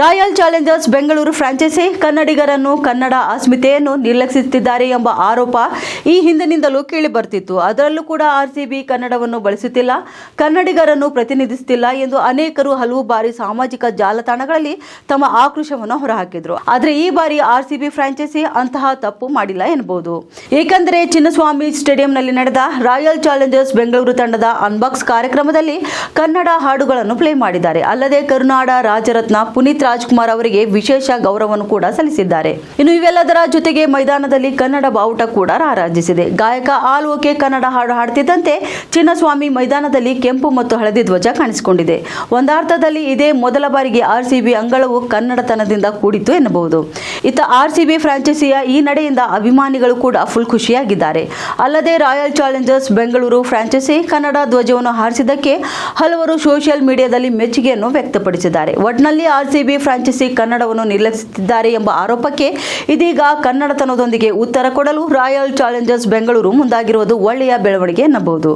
Royal Challengers Bengaluru franchise ಕನ್ನಡಿಗರನ್ನು ಕನ್ನಡ ಅಸ್ಮಿತೆಯನ್ನು ನಿರ್ಲಕ್ಷಿಸುತ್ತಿದ್ದಾರೆ ಎಂಬ ಆರೋಪ ಈ ಹಿಂದಿನಿಂದಲೂ ಕೇಳಿಬರ್ತಿತ್ತು ಅದರಲ್ಲೂ ಕೂಡ ಆರ್ಸಿಬಿ ಕನ್ನಡವನ್ನು ಬಳಸುತ್ತಿಲ್ಲ, ಕನ್ನಡಿಗರನ್ನು ಪ್ರತಿನಿಧಿಸುತ್ತಿಲ್ಲ ಎಂದು ಅನೇಕರು ಹಲವು ಬಾರಿ ಸಾಮಾಜಿಕ ಜಾಲತಾಣಗಳಲ್ಲಿ ತಮ್ಮ ಆಕ್ರೋಶವನ್ನು ಹೊರಹಾಕಿದ್ರು. ಆದರೆ ಈ ಬಾರಿ ಆರ್ಸಿಬಿ ಫ್ರಾಂಚೈಸಿ ಅಂತಹ ತಪ್ಪು ಮಾಡಿಲ್ಲ ಎನ್ನಬಹುದು ಏಕೆಂದರೆ ಚಿನ್ನಸ್ವಾಮಿ ಸ್ಟೇಡಿಯಂನಲ್ಲಿ ನಡೆದ ರಾಯಲ್ ಚಾಲೆಂಜರ್ಸ್ ಬೆಂಗಳೂರು ತಂಡದ ಅನ್ಬಾಕ್ಸ್ ಕಾರ್ಯಕ್ರಮದಲ್ಲಿ ಕನ್ನಡ ಹಾಡುಗಳನ್ನು ಪ್ಲೇ ಮಾಡಿದ್ದಾರೆ. ಅಲ್ಲದೆ ಕರುನಾಡ, ರಾಜರತ್ನ, ಪುನೀತ್ ರಾಜ್ಕುಮಾರ್ ಅವರಿಗೆ ವಿಶೇಷ ಗೌರವವನ್ನು ಕೂಡ ಸಲ್ಲಿಸಿದ್ದಾರೆ. ಇನ್ನು ಇವೆಲ್ಲದರ ಜೊತೆಗೆ ಮೈದಾನದಲ್ಲಿ ಕನ್ನಡ ಬಾವುಟ ಕೂಡ ರಾರಾಜಿಸಿದೆ. ಗಾಯಕ ಆಲ್ ಓಕೆ ಕನ್ನಡ ಹಾಡು ಹಾಡ್ತಿದ್ದಂತೆ ಚಿನ್ನಸ್ವಾಮಿ ಮೈದಾನದಲ್ಲಿ ಕೆಂಪು ಮತ್ತು ಹಳದಿ ಧ್ವಜ ಕಾಣಿಸಿಕೊಂಡಿದೆ. ಒಂದಾರ್ಥದಲ್ಲಿ ಇದೇ ಮೊದಲ ಬಾರಿಗೆ ಆರ್ಸಿಬಿ ಅಂಗಳವು ಕನ್ನಡತನದಿಂದ ಕೂಡಿತು ಎನ್ನಬಹುದು. ಇತ್ತ ಆರ್ಸಿಬಿ ಫ್ರಾಂಚೈಸಿಯ ಈ ನಡೆಯಿಂದ ಅಭಿಮಾನಿಗಳು ಕೂಡ ಫುಲ್ ಖುಷಿಯಾಗಿದ್ದಾರೆ. ಅಲ್ಲದೆ royal challengers Bengaluru franchise Kannada ಧ್ವಜವನ್ನು ಹಾರಿಸಿದ್ದಕ್ಕೆ ಹಲವರು ಸೋಷಿಯಲ್ ಮೀಡಿಯಾದಲ್ಲಿ ಮೆಚ್ಚುಗೆಯನ್ನು ವ್ಯಕ್ತಪಡಿಸಿದ್ದಾರೆ. ಒಟ್ನಲ್ಲಿ ಆರ್ಸಿಬಿ ಫ್ರಾಂಚೈಸಿ ಕನ್ನಡವನ್ನು ನಿರ್ಲಕ್ಷಿಸುತ್ತಿದ್ದಾರೆ ಎಂಬ ಆರೋಪಕ್ಕೆ ಇದೀಗ ಕನ್ನಡತನದೊಂದಿಗೆ ಉತ್ತರ ಕೊಡಲು ರಾಯಲ್ ಚಾಲೆಂಜರ್ಸ್ ಬೆಂಗಳೂರು ಮುಂದಾಗಿರುವುದು ಒಳ್ಳೆಯ ಬೆಳವಣಿಗೆ ಎನ್ನಬಹುದು.